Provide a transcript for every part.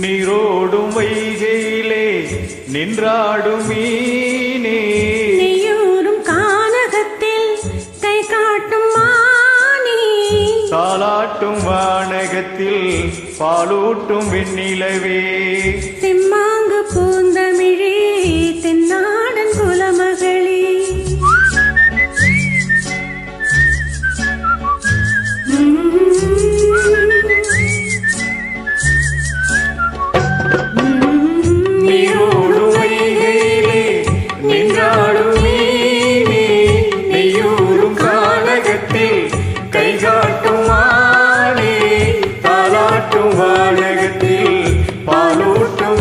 நீரோடும் வைகையிலே நின்றாடும் மீனே. நெய்யூரும் கானகத்தில் கை காட்டும் மானே. தாளாட்டும் வானகத்தில் பாலூட்டும் வெண்ணிலவே. செம்மா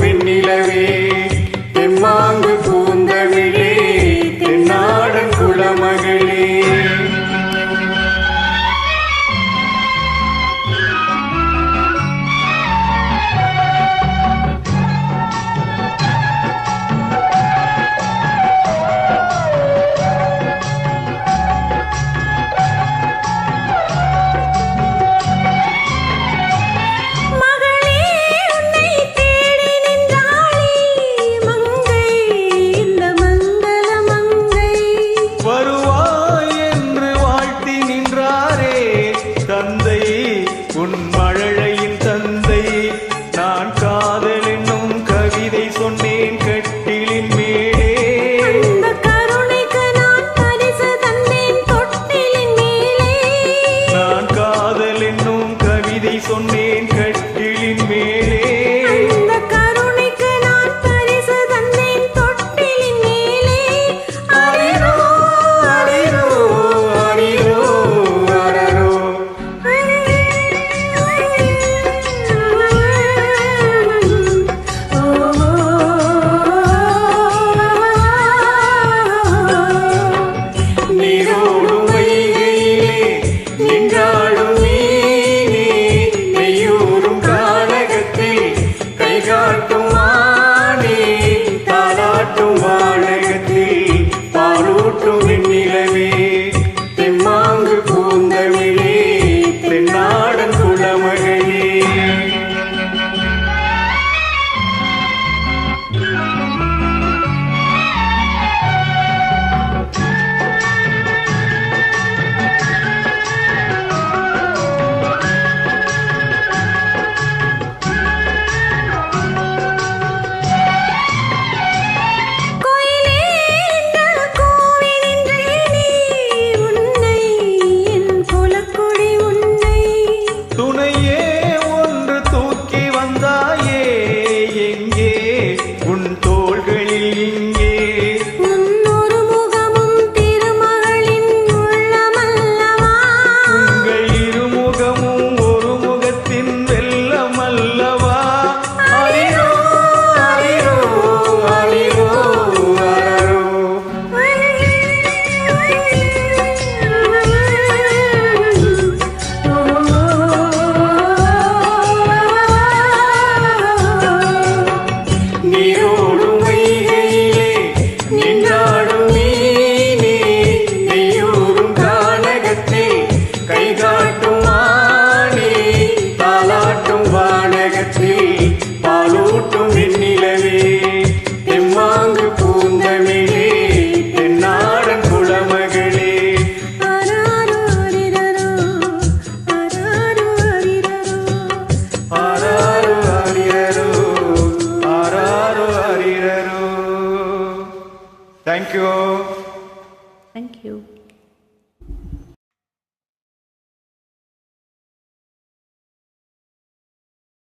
விண்ணிலவே 다 you. Thank you.